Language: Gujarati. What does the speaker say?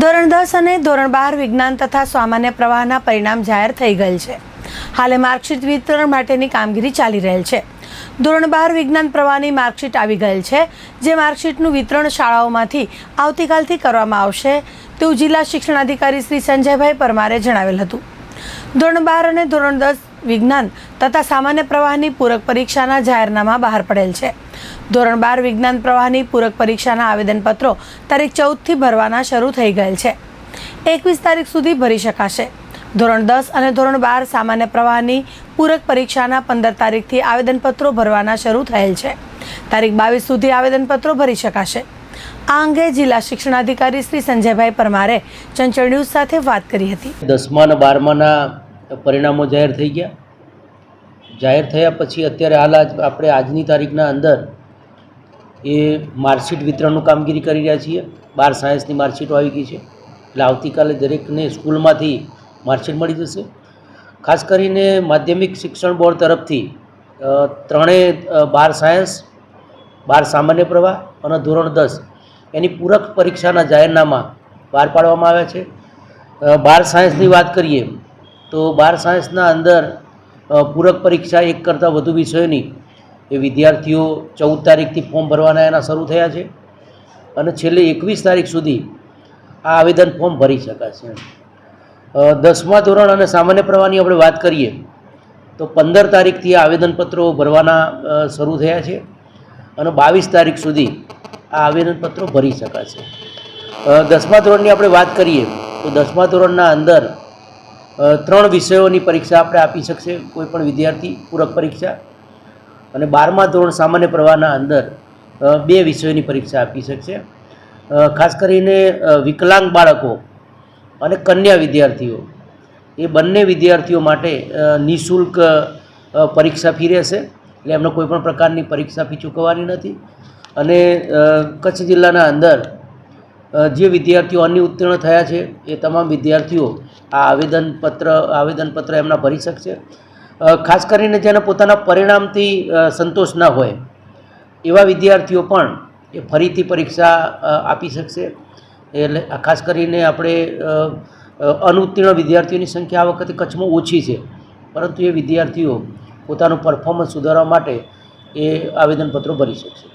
ધોરણ દસ અને ધોરણ બાર વિજ્ઞાન તથા સામાન્ય પ્રવાહના પરિણામ જાહેર થઈ ગયેલ છે. હાલે માર્કશીટ વિતરણ માટેની કામગીરી ચાલી રહેલ છે. ધોરણ બાર વિજ્ઞાન પ્રવાહની માર્કશીટ આવી ગયેલ છે, જે માર્કશીટનું વિતરણ શાળાઓમાંથી આવતીકાલથી કરવામાં આવશે તેવું જિલ્લા શિક્ષણાધિકારી શ્રી સંજયભાઈ પરમારે જણાવેલ હતું. ધોરણ બાર અને ધોરણ દસ વિજ્ઞાન તથા સામાન્ય પ્રવાહની પૂરક પરીક્ષાના જાહેરનામા બહાર પડેલ છે. ધોરણ બાર વિજ્ઞાન પ્રવાહની પૂરક પરીક્ષાના આવેદનપત્રો તારીખ ચૌદથી ભરવાના શરૂ થઈ ગયેલ છે. એકવીસ તારીખ સુધી ભરી શકાશે. ધોરણ દસ અને ધોરણ બાર સામાન્ય પ્રવાહની પૂરક પરીક્ષાના પંદર તારીખથી આવેદનપત્રો ભરવાના શરૂ થયેલ છે. તારીખ બાવીસ સુધી આવેદનપત્રો ભરી શકાશે. આ અંગે જિલ્લા શિક્ષણાધિકારી શ્રી સંજયભાઈ પરમારે ચંચળ ન્યૂઝ સાથે વાત કરી હતી. દસમા અને બારમાના પરિણામો જાહેર થઈ ગયા. જાહેર થયા પછી અત્યારે હાલ આજ આપણે આજની તારીખના અંદર એ માર્કશીટ વિતરણનું કામગીરી કરી રહ્યા છીએ. બાર સાયન્સની માર્કશીટો આવી ગઈ છે. એટલે આવતીકાલે દરેકને સ્કૂલમાંથી માર્કશીટ મળી જશે. ખાસ કરીને માધ્યમિક શિક્ષણ બોર્ડ તરફથી ત્રણેય બાર સાયન્સ, બાર સામાન્ય પ્રવાહ અને ધોરણ દસ એની પૂરક પરીક્ષાના જાહેરનામા બહાર પાડવામાં આવ્યા છે. બાર સાયન્સની વાત કરીએ તો બાર સાયન્સના અંદર પૂરક પરીક્ષા એક કરતાં વધુ વિષયોની એ વિદ્યાર્થીઓ ચૌદ તારીખથી ફોર્મ ભરવાના એના શરૂ થયા છે અને છેલ્લે એકવીસ તારીખ સુધી આ આવેદન ફોર્મ ભરી શકાશે દસમા ધોરણ અને સામાન્ય પ્રવાહની આપણે વાત કરીએ તો પંદર તારીખથી આવેદનપત્રો ભરવાના શરૂ થયા છે અને બાવીસ તારીખ સુધી આ આવેદનપત્રો ભરી શકાશે. દસમા ધોરણની આપણે વાત કરીએ તો દસમા ધોરણના અંદર ત્રણ વિષયોની પરીક્ષા આપણે આપી શકશે કોઈપણ વિદ્યાર્થી, પૂરક પરીક્ષા. અને બારમા ધોરણ સામાન્ય પ્રવાહના અંદર બે વિષયોની પરીક્ષા આપી શકશે. ખાસ કરીને વિકલાંગ બાળકો અને કન્યા વિદ્યાર્થીઓ. એ બંને વિદ્યાર્થીઓ માટે નિઃશુલ્ક પરીક્ષા ફી રહેશે. એટલે એમને કોઈ પણ પ્રકારની પરીક્ષા ફી ચૂકવવાની નથી. અને કચ્છ જિલ્લાના અંદર જે વિદ્યાર્થીઓ અન્ય ઉત્તીર્ણ થયા છે, એ તમામ વિદ્યાર્થીઓ આ આવેદનપત્ર આવેદનપત્ર એમના ભરી શકશે. ખાસ કરીને જેને પોતાના પરિણામથી સંતોષ ના હોય, એવા વિદ્યાર્થીઓ પણ એ ફરીથી પરીક્ષા આપી શકશે. એટલે ખાસ કરીને આપણે અનુત્તીર્ણ વિદ્યાર્થીઓની સંખ્યા આ વખતે કચ્છમાં ઓછી છે. પરંતુ એ વિદ્યાર્થીઓ પોતાનું પરફોર્મન્સ સુધારવા માટે એ આવેદનપત્રો ભરી શકશે.